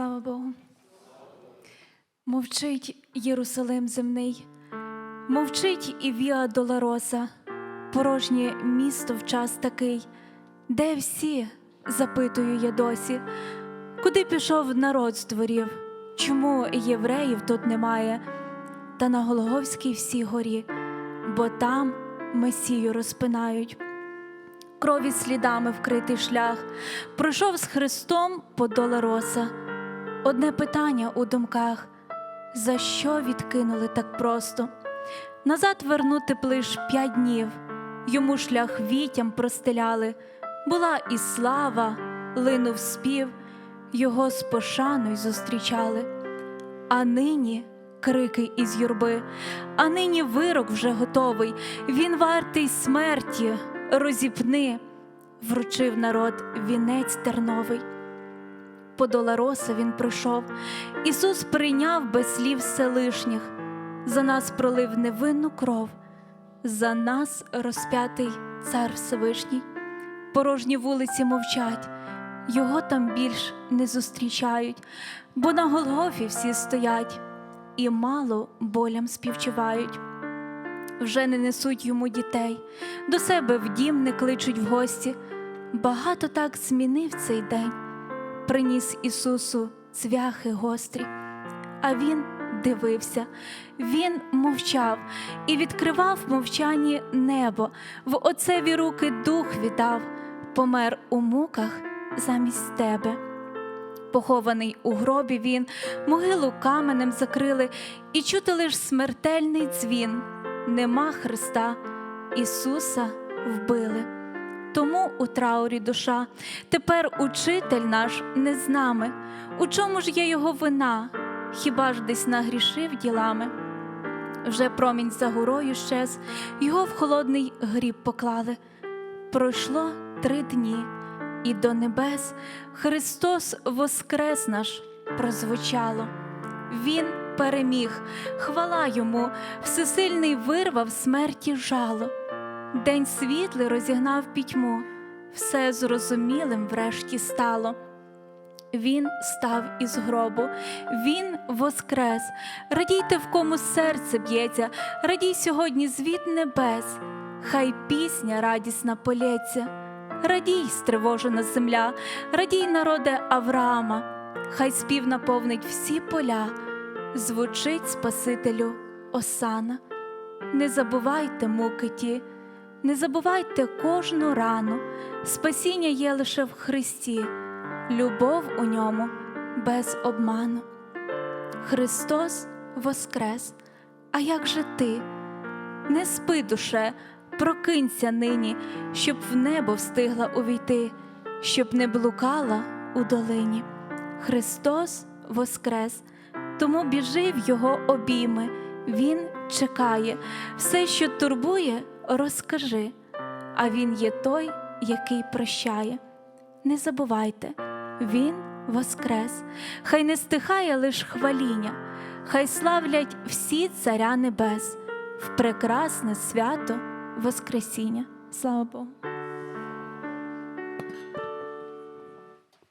Слава Богу. Мовчить Єрусалим земний, мовчить і Віа Долороса, порожнє місто в час такий, де всі, запитую я досі, куди пішов народ з дворів, чому євреїв тут немає, та на Голговській всій горі, бо там Месію розпинають. Крові слідами вкритий шлях, пройшов з Христом по Долороса. Одне питання у думках: за що відкинули так просто? Назад вернути плиш п'ять днів, йому шлях вітям простеляли, була і слава, линув спів, його з пошаною зустрічали. А нині крики із юрби, а нині вирок вже готовий, він вартий смерті, розіпни, вручив народ вінець терновий. По Долороса він прийшов, Ісус прийняв без слів Вселишніх, за нас пролив невинну кров, за нас розп'ятий цар Всевишній. Порожні вулиці мовчать, його там більш не зустрічають, бо на Голгофі всі стоять і мало болям співчувають. Вже не несуть йому дітей, до себе в дім не кличуть в гості. Багато так змінив цей день, приніс Ісусу цвяхи гострі, а Він дивився, Він мовчав і відкривав мовчанні небо, в Отцеві руки дух віддав, помер у муках замість тебе. Похований у гробі він, могилу каменем закрили, і чути лиш смертельний дзвін. Нема Христа, Ісуса вбили. Тому у траурі душа, тепер учитель наш не з нами. У чому ж є його вина? Хіба ж десь нагрішив ділами? Вже промінь за горою щез, його в холодний гріб поклали. Пройшло три дні, і до небес Христос воскрес наш прозвучало. Він переміг, хвала йому, всесильний вирвав смерті жало. День світлий розігнав пітьму, все зрозумілим врешті стало. Він став із гробу, він воскрес. Радійте, в кому серце б'ється, радій сьогодні звід небес, хай пісня радісна полється, радій, стривожена земля, радій, народе Авраама, хай спів наповнить всі поля, звучить Спасителю Осана. Не забувайте муки ті, не забувайте кожну рану, спасіння є лише в Христі, любов у ньому без обману. Христос воскрес, а як же ти? Не спи, душе, прокинься нині, щоб в небо встигла увійти, щоб не блукала у долині. Христос воскрес, тому біжи в Його обійми, Він чекає, все, що турбує, розкажи, а Він є той, який прощає. Не забувайте, Він воскрес, хай не стихає лиш хваління, хай славлять всі царя небес в прекрасне свято Воскресіння. Слава Богу!